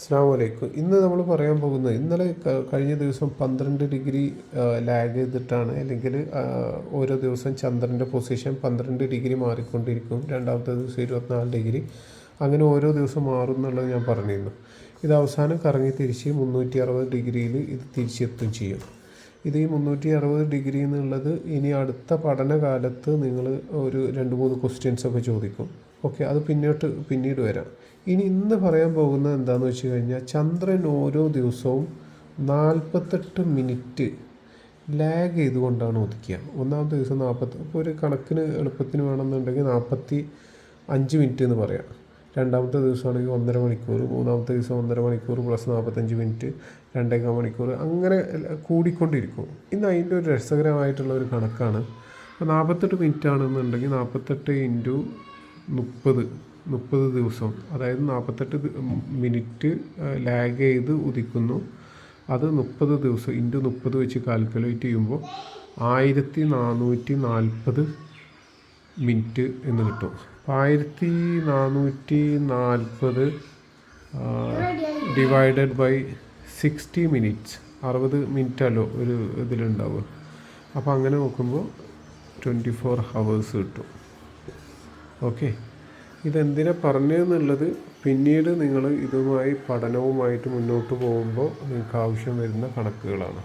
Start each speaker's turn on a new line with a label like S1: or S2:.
S1: അസ്സാം വലൈക്കും ഇന്ന് നമ്മൾ പറയാൻ പോകുന്നത് ഇന്നലെ കഴിഞ്ഞ ദിവസം പന്ത്രണ്ട് ഡിഗ്രി ലാഗ് ചെയ്തിട്ടാണ്. അല്ലെങ്കിൽ ഓരോ ദിവസം ചന്ദ്രന്റെ പൊസിഷൻ പന്ത്രണ്ട് ഡിഗ്രി മാറിക്കൊണ്ടിരിക്കും. രണ്ടാമത്തെ ദിവസം ഇരുപത്തിനാല് ഡിഗ്രി. അങ്ങനെ ഓരോ ദിവസം മാറും എന്നുള്ളത് ഞാൻ പറഞ്ഞിരുന്നു. ഇത് അവസാനം കറങ്ങി തിരിച്ച് മുന്നൂറ്റി അറുപത് ഡിഗ്രിയിൽ ഇത് തിരിച്ചെത്തും ചെയ്യും. ഇത് ഈ മുന്നൂറ്റി അറുപത് ഡിഗ്രി എന്നുള്ളത് ഇനി അടുത്ത പഠനകാലത്ത് നിങ്ങൾ ഒരു രണ്ട് മൂന്ന് ക്വസ്റ്റ്യൻസ് ഒക്കെ ചോദിക്കും. ഓക്കെ അത് പിന്നോട്ട് പിന്നീട് വരാം. ഇനി ഇന്ന് പറയാൻ പോകുന്നത് എന്താണെന്ന് വെച്ച് കഴിഞ്ഞാൽ ചന്ദ്രൻ ഓരോ ദിവസവും നാൽപ്പത്തെട്ട് മിനിറ്റ് ലാഗ് ചെയ്തുകൊണ്ടാണ് ഒതുക്കുക ഒന്നാമത്തെ ദിവസം നാൽപ്പത്തി ഇപ്പോൾ ഒരു കണക്കിന് എളുപ്പത്തിന് വേണമെന്നുണ്ടെങ്കിൽ നാൽപ്പത്തി അഞ്ച് മിനിറ്റ് എന്ന് പറയാം. രണ്ടാമത്തെ ദിവസമാണെങ്കിൽ ഒന്നര മണിക്കൂർ മൂന്നാമത്തെ ദിവസം ഒന്നര മണിക്കൂർ പ്ലസ് നാൽപ്പത്തഞ്ച് മിനിറ്റ് രണ്ടേകാൽ മണിക്കൂർ അങ്ങനെ കൂടിക്കൊണ്ടിരിക്കും. ഇന്ന് അതിന്റെ ഒരു രസകരമായിട്ടുള്ള ഒരു കണക്കാണ്. നാൽപ്പത്തെട്ട് മിനിറ്റ് ആണെന്നുണ്ടെങ്കിൽ നാൽപ്പത്തെട്ട് ഇന്റു മുപ്പത് മുപ്പത് ദിവസം അതായത് നാൽപ്പത്തെട്ട് മിനിറ്റ് ലാഗ് ചെയ്ത് ഉദിക്കുന്നു. അത് മുപ്പത് ദിവസം ഇന്റു മുപ്പത് വെച്ച് കാൽക്കുലേറ്റ് ചെയ്യുമ്പോൾ ആയിരത്തി നാനൂറ്റി നാൽപ്പത് മിനിറ്റ് എന്ന് കിട്ടും. അപ്പോൾ ആയിരത്തി നാനൂറ്റി നാൽപ്പത് ഡിവൈഡഡ് ബൈ സിക്സ്റ്റി മിനിറ്റ്സ് അറുപത് മിനിറ്റല്ലോ ഒരു ഇതിലുണ്ടാവുക. അപ്പോൾ അങ്ങനെ നോക്കുമ്പോൾ ട്വന്റി ഫോർ ഹവേഴ്സ് കിട്ടും. ഓക്കെ. ഇതെന്തിനാ പറഞ്ഞതെന്നുള്ളത് പിന്നീട് നിങ്ങൾ ഇതുമായി പഠനവുമായിട്ട് മുന്നോട്ട് പോകുമ്പോൾ നിങ്ങൾക്ക് ആവശ്യം വരുന്ന കണക്കുകളാണ്.